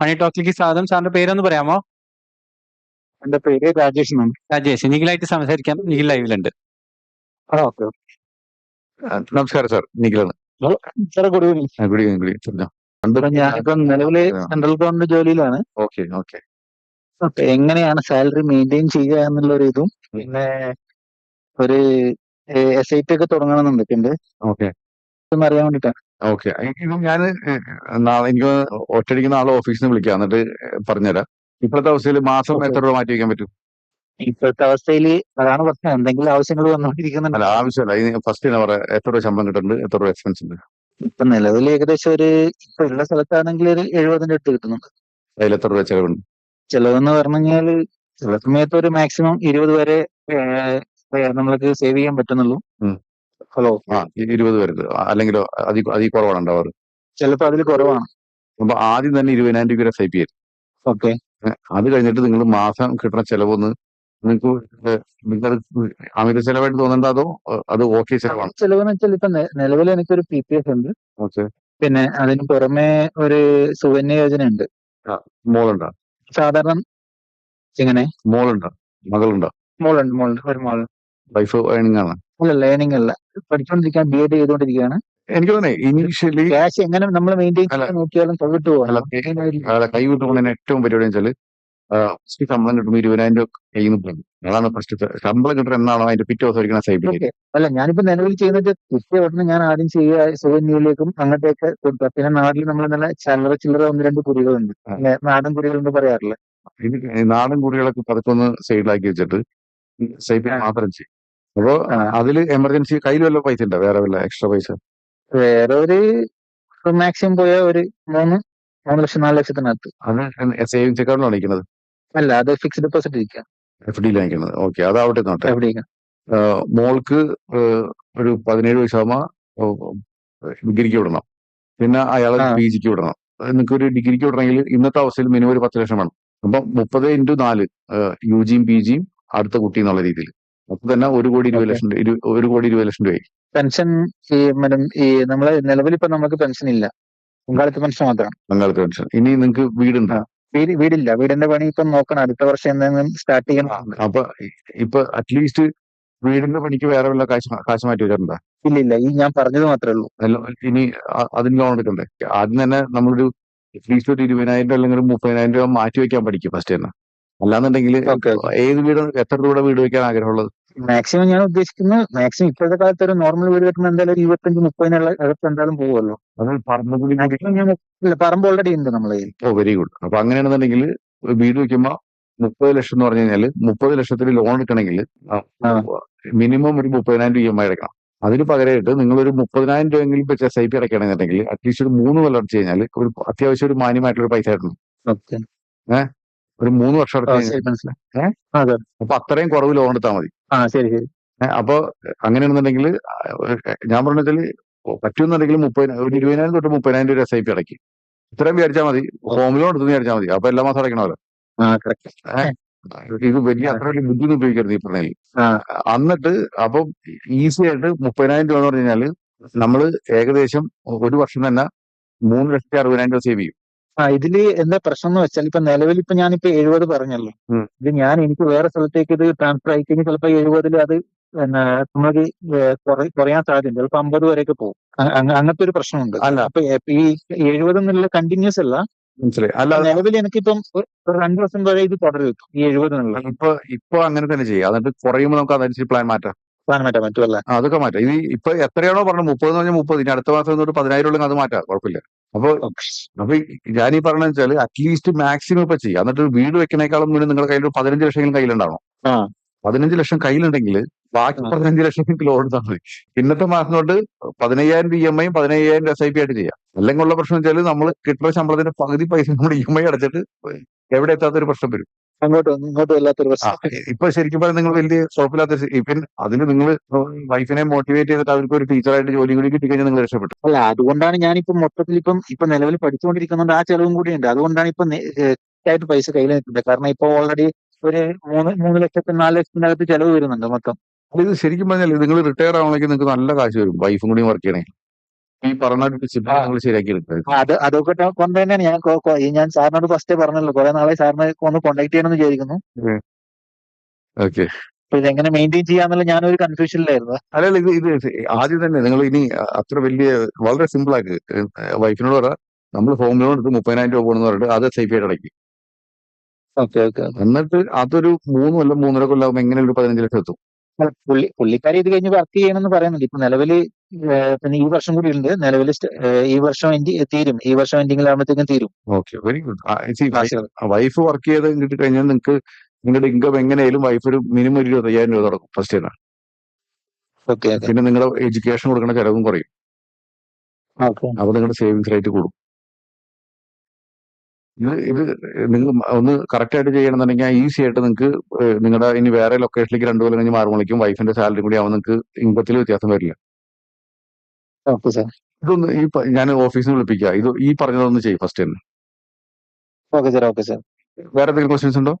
മണി ടോക്കിലേക്ക് സ്വാഗതം. സാറിന്റെ പേരൊന്ന് പറയാമോ? എന്റെ പേര് രാജേഷ് എന്നാണ്. രാജേഷ് നിഖിലായിട്ട് സംസാരിക്കാൻ നിഖിൽ ലൈവിലുണ്ട്. ആ ഓക്കെ നമസ്കാരം സാർ. നിഖിലാണ് സാറെ good evening. Good evening good evening. കണ്ടു ഞാനിപ്പം നിലവിലെ സെൻട്രൽ ഗവൺമെന്റ് ജോലിയിലാണ്. Okay okay. അപ്പൊ എങ്ങനെയാണ് സാലറി മെയിന്റെയിൻ ചെയ്യുക എന്നുള്ള ഒരു ഇതും പിന്നെ ഒരു എസ് ഐ ടി ഒക്കെ തുടങ്ങണമെന്നുണ്ട് പിന്നെ ഓക്കെ. അറിയാൻ വേണ്ടിട്ടാണ് ഓക്കെ. ഇത് ഞാൻ നാളെ എനിക്ക് ഒറ്റയടിക്ക് നാളെ ഓഫീസിൽ നിന്ന് വിളിക്കാം. എന്നിട്ട് പറഞ്ഞുതരാം. ഇപ്പോഴത്തെ അവസ്ഥയിൽ മാസം. എത്ര രൂപ മാറ്റി വെക്കാൻ പറ്റും? ഇപ്പോഴത്തെ അവസ്ഥയിൽ അതാണ് പ്രശ്നം. എന്തെങ്കിലും ആവശ്യങ്ങൾ വന്നുകൊണ്ടിരിക്കുന്നുണ്ട്. അല്ല ആവശ്യമല്ല ഫസ്റ്റ് എന്നാ പറയാ. എത്ര രൂപ ശമ്പളം കിട്ടുന്നുണ്ട് എത്ര രൂപ എക്സ്പെൻസ് ഉണ്ട്? ഇപ്പൊ നിലവിൽ ഏകദേശം ഒരു ഇപ്പൊ ഉള്ള സ്ഥലത്താണെങ്കിൽ ഒരു എഴുപതിന്റെ അടുത്ത് കിട്ടുന്നുണ്ട്. അതിൽ എത്ര രൂപ ചെലവുണ്ട്? ചെലവെന്ന് പറഞ്ഞു കഴിഞ്ഞാൽ ചില സമയത്ത് ഒരു മാക്സിമം ഇരുപത് വരെ ഏഹ്, ഏഹ്, നമ്മൾക്ക് സേവ് ചെയ്യാൻ പറ്റുന്നുള്ളൂ. ഉം. ഹലോ. ആ ഇരുപത് പേർക്ക് അല്ലെങ്കിലോ അതി അതി കുറവാണ് ഉണ്ടാവാറ് ചിലപ്പോ അതിൽ കുറവാണ്. അപ്പൊ ആദ്യം തന്നെ ഇരുപതിനായിരം രൂപ എസ് ഐ പി ഓക്കെ. അത് കഴിഞ്ഞിട്ട് നിങ്ങൾ മാസം കിട്ടുന്ന ചെലവൊന്ന് നിങ്ങൾക്ക് നിങ്ങൾക്ക് അമിത ചെലവായിട്ട് തോന്നണ്ട അതോ അത് ഓക്കെ ചെലവാണ്? ചെലവെന്ന് വെച്ചാൽ ഇപ്പൊ നിലവിൽ എനിക്കൊരു പി പി എഫ് ഉണ്ട്. ഓക്കെ. പിന്നെ അതിന് പുറമെ ഒരു സുകന്യ യോജന ഉണ്ട് മോളുണ്ടോ? സാധാരണ ഇങ്ങനെ മോളുണ്ടോ? മകളുണ്ടോ? മോളുണ്ട് മോളുണ്ട്. ഒരു മോൾ വൈഫ് ഏണിംഗ് ആണ്. അല്ല ലേണിംഗ് അല്ല. പഠിച്ചുകൊണ്ടിരിക്കാൻ ബി എഡ് ചെയ്തുകൊണ്ടിരിക്കുകയാണ് എനിക്ക് തോന്നേ ഇനീഷ്യലി ക്യാഷ് എങ്ങനെ നമ്മൾ മെയിന്റെയിൻ. ചെയ്യാൻ നോക്കിയാലും അല്ല, പോകാം കൈ വിട്ട് പോകുന്നതിന് ഏറ്റവും പരിപാടി വെച്ചാൽ ഫസ്റ്റ് ശമ്പളം കിട്ടുമ്പോൾ ഇരുപതിനായിരം രൂപ കയ്യിൽ നിന്ന് പോകും അതാണ് ഫസ്റ്റ് ശമ്പളം കിട്ടുന്ന എന്നാണോ അതിന്റെ പിറ്റേ ദിവസം ഒരിക്കലും സൈബിൽ ഓക്കെ. അല്ല ഞാനിപ്പോ നിലവിൽ ചെയ്യുന്നത് കിട്ടിയ ഉടനെ ഞാൻ ആദ്യം ചെയ്യുക സുഗന്യയിലേക്കും അങ്ങോട്ടേക്ക് കൊടുക്കുക. പിന്നെ നാട്ടിൽ നമ്മൾ നല്ല ചില്ലറ ചില്ലറ ഒന്ന് രണ്ട് കുറികളുണ്ട് നാടൻ കുറികളുണ്ട് പറയാറില്ല? ഇത് നാടൻ കുടികളൊക്കെ പതുക്കൊന്ന് സൈഡിലാക്കി വെച്ചിട്ട് സൈബിൽ. മാത്രം ചെയ്യും. അപ്പോ അതിൽ അതിൽ എമർജൻസി കയ്യിൽ വല്ല പൈസ ഉണ്ടോ? വേറെ വല്ല എക്സ്ട്രാ പൈസ? വേറെ ഒരു മാക്സിമം പോയ ഒരു മൂന്ന് മൂന്ന് ലക്ഷം നാല് ലക്ഷത്തിനകത്ത്. അത് സേവിങ്സ് അക്കൗണ്ടിലാണ് അയക്കുന്നത് അല്ല അത് ഫിക്സ്ഡ് ഡെപ്പോസിറ്റ് ഇരിക്കുക എഫ് ഡിയിൽ അയക്കുന്നത് ഓക്കെ അതാവട്ടെ നോട്ടെ എഫ് ഡി മോൾക്ക് ഒരു പതിനേഴ് വയസ്സാകുമ്പോ ഡിഗ്രിക്ക് വിടണം. പിന്നെ അയാളെ. പി ജിക്ക് വിടണം. നിങ്ങൾക്ക് ഒരു ഡിഗ്രിക്ക് വിടണമെങ്കിൽ ഇന്നത്തെ അവസ്ഥയിൽ മിനിമം ഒരു പത്ത് ലക്ഷം വേണം. അപ്പം മുപ്പത് ഇന്റു നാല് യു ജിയും പി ജിയും അടുത്ത കുട്ടി എന്നുള്ള രീതിയിൽ. അപ്പൊ തന്നെ ഒരു കോടി ഇരുപത്. ലക്ഷം രൂപ- ഒരു കോടി ഇരുപത് ലക്ഷം രൂപയായി. പെൻഷൻ ഈ മാഡം ഈ നമ്മളെ നിലവിൽ ഇപ്പൊ നമുക്ക് പെൻഷൻ ഇല്ല പങ്കാളിത്ത പെൻഷൻ മാത്രമാണ് പങ്കാളിത്ത പെൻഷൻ. ഇനി നിങ്ങൾക്ക് വീടുണ്ടോ. വീട് വീടില്ല. വീടിന്റെ പണി ഇപ്പൊ നോക്കണം. അടുത്ത വർഷം എന്തെങ്കിലും സ്റ്റാർട്ട് ചെയ്യണം. അപ്പൊ ഇപ്പൊ അറ്റ്ലീസ്റ്റ് വീടിന്റെ പണിക്ക് വേറെ വല്ല കാശ് കാശ് മാറ്റി വെച്ചിട്ടുണ്ടോ? ഇല്ല ഇല്ല ഈ ഞാൻ പറഞ്ഞത് മാത്രമേ ഉള്ളൂ. ഇനി അതിന് ലോൺ എടുക്കണ്ടേ? ആദ്യം തന്നെ നമ്മളൊരു അറ്റ്ലീസ്റ്റ് ഒരു ഇരുപതിനായിരം രൂപ അല്ലെങ്കിൽ മുപ്പതിനായിരം രൂപ മാറ്റി വെക്കാൻ പഠിക്കും ഫസ്റ്റ് തന്നെ. അല്ലാന്നുണ്ടെങ്കിൽ. ഏത് വീട് എത്ര രൂപയുടെ വീട് വെക്കാൻ ആഗ്രഹമുള്ളത്? മാക്സിമം ഞാൻ ഉദ്ദേശിക്കുന്നത് മാക്സിമം ഇപ്പോഴത്തെ കാലത്ത് ഒരു നോർമൽ വീട് കെട്ടുമ്പോൾ എന്തായാലും ഒരു ഇരുപത്തഞ്ച് മുപ്പതിനുള്ള അകത്ത് എന്തായാലും പോകുമല്ലോ പറമ്പ് ഓൾറെഡി ഉണ്ട് നമ്മളെ ഓ വെരി ഗുഡ് അപ്പൊ അങ്ങനെയാണെന്നുണ്ടെങ്കിൽ വീട് വെക്കുമ്പോ മുപ്പത് ലക്ഷം എന്ന് പറഞ്ഞു കഴിഞ്ഞാൽ മുപ്പത് ലക്ഷത്തിന് ലോൺ എടുക്കണമെങ്കിൽ മിനിമം ഒരു മുപ്പതിനായിരം രൂപ ഇ എം ഐ അടക്കണം അതിന് പകരമായിട്ട് നിങ്ങൾ ഒരു മുപ്പതിനായിരം രൂപയെങ്കിലും ഇപ്പൊ എസ് ഐ പി അടയ്ക്കണമെന്നുണ്ടെങ്കിൽ അറ്റ്ലീസ്റ്റ് ഒരു മൂന്ന് കൊല്ലം അടച്ചു കഴിഞ്ഞാൽ ഒരു അത്യാവശ്യം ഒരു മാന്യമായിട്ടുള്ള പൈസ കിട്ടണം. Okay. ഒരു മൂന്ന് വർഷം മനസ്സിലായി. അപ്പൊ അത്രയും കുറവ് ലോൺ എടുത്താൽ മതി. ശരി ശരി. അപ്പൊ അങ്ങനെയാണെന്നുണ്ടെങ്കിൽ ഞാൻ പറഞ്ഞാൽ പറ്റുമെന്നുണ്ടെങ്കിൽ മുപ്പതിനായിരം ഒരു ഇരുപതിനായിരം തൊട്ട് മുപ്പതിനായിരം രൂപ എസ് ഐ പി അടക്കി ഇത്രയും വിചാരിച്ചാൽ മതി. ഹോം ലോൺ എടുത്തു വിചാരിച്ചാൽ മതി. അപ്പൊ എല്ലാ മാസം അടയ്ക്കണമല്ലോ. ഇത് വലിയ അത്ര വലിയ ബുദ്ധിയൊന്നും ഉപയോഗിക്കരുത് ഈ പറഞ്ഞതിൽ എന്നിട്ട് അപ്പം ഈസി ആയിട്ട് മുപ്പതിനായിരം രൂപ എന്ന് പറഞ്ഞു കഴിഞ്ഞാൽ നമ്മൾ ഏകദേശം ഒരു വർഷം തന്നെ മൂന്ന് ലക്ഷത്തി അറുപതിനായിരം രൂപ സേവ് ചെയ്യും. ആ ഇതിൽ എന്താ പ്രശ്നം എന്ന് വെച്ചാൽ ഇപ്പൊ നിലവിൽ ഇപ്പൊ ഞാനിപ്പോ എഴുപത് പറഞ്ഞല്ലോ. ഇത് ഞാൻ എനിക്ക് വേറെ സ്ഥലത്തേക്ക് ഇത് ട്രാൻസ്ഫർ ആയിക്കഴിഞ്ഞാൽ ചിലപ്പോ എഴുപതിൽ അത് നമ്മളത് നമുക്ക് കുറ- കുറയാൻ സാധ്യതയുണ്ട്. ചിലപ്പോ അമ്പത് വരെയൊക്കെ പോകും. അങ്ങനത്തെ ഒരു പ്രശ്നമുണ്ട്. അല്ല. അപ്പൊ ഈ എഴുപത് എന്നുള്ള കണ്ടിന്യൂസ് അല്ല. നിലവിൽ എനിക്കിപ്പം രണ്ട് വർഷം വരെ ഇത് തുടരും ഈ എഴുപത് എന്നുള്ള. ഇപ്പൊ ഇപ്പൊ അങ്ങനെ തന്നെ ചെയ്യാം. എന്നിട്ട് കുറയുമ്പോൾ നമുക്ക് അതനുസരിച്ച് പ്ലാൻ മാറ്റാം. പറ്റുമല്ല ആ, അതൊക്കെ മാറ്റാം. ഇത് ഇപ്പൊ എത്രയാണോ പറഞ്ഞത്? മുപ്പത് എന്ന് പറഞ്ഞാൽ മുപ്പത്. ഇനി അടുത്ത മാസം തൊട്ട് പതിനായിരം ഉള്ളെങ്കിൽ അത് മാറ്റാം. കുഴപ്പമില്ല. അപ്പൊ അപ്പൊ ഞാൻ ഈ പറഞ്ഞ വെച്ചാൽ അറ്റ്ലീസ്റ്റ് മാക്സിമം ഇപ്പൊ ചെയ്യാം. എന്നിട്ട് വീട് വെക്കണേക്കാളും മുന്നേ നിങ്ങളുടെ കയ്യിൽ ഒരു പതിനഞ്ച് ലക്ഷം കയ്യിലുണ്ടാവണം. പതിനഞ്ച് ലക്ഷം കയ്യിലുണ്ടെങ്കിൽ ബാക്കി. പതിനഞ്ച് ലക്ഷം ലോൺ എടുത്താൽ മതി. ഇന്നത്തെ മാസം തൊട്ട് പതിനയ്യായിരം ഇ എം ഐയും പതിനയ്യായിരം എസ് ഐ പി ആയിട്ട് ചെയ്യാം. അല്ലെങ്കിൽ ഉള്ള പ്രശ്നം വെച്ചാൽ നമ്മൾ കിട്ടുന്ന ശമ്പളത്തിന്റെ പകുതി പൈസ നമ്മൾ ഇ എം ഐ അടച്ചിട്ട് എവിടെ എത്താത്തൊരു പ്രശ്നം വരും. അങ്ങോട്ട് വന്നു ഇങ്ങോട്ട് വല്ലാത്തൊരു പ്രശ്നം. ഇപ്പൊ ശരിക്കും പറഞ്ഞാൽ നിങ്ങൾ വലിയ കുഴപ്പമില്ലാത്ത ഇവൻ അതിന് നിങ്ങൾ വൈഫിനെ മോട്ടിവേറ്റ് ചെയ്തിട്ട് അവർക്ക് ഒരു ടീച്ചറായിട്ട് ജോലി കൂടി കിട്ടിക്കഴിഞ്ഞാൽ നിങ്ങൾ രക്ഷപ്പെട്ടു. അല്ല അതുകൊണ്ടാണ് ഞാനിപ്പോ മൊത്തത്തിൽ ഇപ്പം ഇപ്പൊ നിലവിൽ പഠിച്ചുകൊണ്ടിരിക്കുന്നുണ്ട് ആ ചെലവും കൂടിയുണ്ട് ഉണ്ട്. അതുകൊണ്ടാണ് ഇപ്പൊ ആയിട്ട് പൈസ കയ്യിൽ നിൽക്കുന്നത്. കാരണം ഇപ്പൊ ഓൾറെഡി ഒരു മൂന്ന് മൂന്ന് ലക്ഷത്തിന് നാല് ലക്ഷത്തിന്റെ അകത്ത് ചെലവ് വരുന്നുണ്ട് മൊത്തം. ഇത് ശരിക്കും പറഞ്ഞാൽ നിങ്ങൾ റിട്ടയർ ആവണമെങ്കിൽ നിങ്ങൾക്ക് നല്ല കാശ് വരും. വൈഫും കൂടി വർക്ക് ചെയ്യണേ. ഈ പറഞ്ഞ ഡിസിപ്ലിൻ ആ. നിങ്ങൾ ശരിയാക്കി എടുക്കുക ആ, അത് അതൊക്കെ കൊണ്ട് തന്നെയാണ് ഞാൻ കൊ- കൊ- ഈ ഞാൻ സാറിനോട് ഫസ്റ്റ് പറഞ്ഞല്ലോ. കുറെ നാളെ സാറിനെ ഒന്ന് കോൺടാക്ട് ചെയ്യണമെന്ന് വിചാരിക്കുന്നു. ഓക്കെ. അപ്പൊ ഇതെങ്ങനെ മെയിന്റെയിൻ ചെയ്യാന്നുള്ള ഞാനൊരു കൺഫ്യൂഷനിലായിരുന്നു അല്ലല്ല ഇത് ഇത് ആദ്യം തന്നെ നിങ്ങൾ ഇനി അത്ര വലിയ വളരെ സിമ്പിൾ ആക്ക്. വൈഫിനോട് പറ നമ്മൾ ഹോം ലോൺ എടുത്ത് മുപ്പതിനായിരം രൂപ പോകണമെന്ന് പറഞ്ഞിട്ട് അത് സേഫ് ആയിട്ട് അടയ്ക്കും. ഓക്കെ ഓക്കെ എന്നിട്ട് അതൊരു മൂന്ന് കൊല്ലം മൂന്നര കൊല്ലം ആകുമ്പോൾ എങ്ങനെ ഒരു പതിനഞ്ച് ലക്ഷം എത്തും. പുള്ളി പുള്ളിക്കാരി ഇത് കഴിഞ്ഞ് വർക്ക് ചെയ്യണമെന്ന് പറയുന്നുണ്ട്. ഇപ്പൊ നിലവിൽ പിന്നെ ഈ വർഷം കൂടി ഉണ്ട്. നിലവിൽ ഈ വർഷം തീരും. ഈ വർഷം എൻഡിങ്ങിലാകുമ്പോഴത്തേക്കും തീരും. Okay very good wife work ചെയ്ത് കിട്ടി കഴിഞ്ഞാൽ നിങ്ങൾക്ക് നിങ്ങളുടെ ഇൻകം എങ്ങനെയായാലും വൈഫ് ഒരു മിനിമം ഒരു ഇരുപത്തയ്യായിരം രൂപ തുടങ്ങും ഫസ്റ്റ് തന്നെ പിന്നെ നിങ്ങളുടെ എഡ്യൂക്കേഷൻ കൊടുക്കുന്ന ചെലവും കുറയും. അപ്പൊ നിങ്ങളുടെ സേവിങ്സ് റേറ്റ് കൂടും. ഇത് ഇത് നിങ്ങൾ ഒന്ന് കറക്റ്റ് ആയിട്ട് ചെയ്യണമെന്നുണ്ടെങ്കിൽ ഈസി ആയിട്ട് നിങ്ങൾക്ക് നിങ്ങളുടെ ഇനി വേറെ ലൊക്കേഷനിലേക്ക് രണ്ടു കൊല്ലം കഴിഞ്ഞ് മാറുമ്പോഴേക്കും വൈഫിന്റെ സാലറി കൂടി ആവുമ്പോൾ നിങ്ങൾക്ക് ഇൻകത്തിൽ വ്യത്യാസം വരില്ല. ഇതൊന്ന് ഈ ഞാൻ ഓഫീസിൽ വിളിപ്പിക്കുക ഇത് ഈ പറഞ്ഞതൊന്ന് ചെയ്യും ഫസ്റ്റ് തന്നെ. ഓക്കെ സാർ ഓക്കെ സാർ വേറെ എന്തെങ്കിലും ക്വസ്റ്റ്യൻസ് ഉണ്ടോ?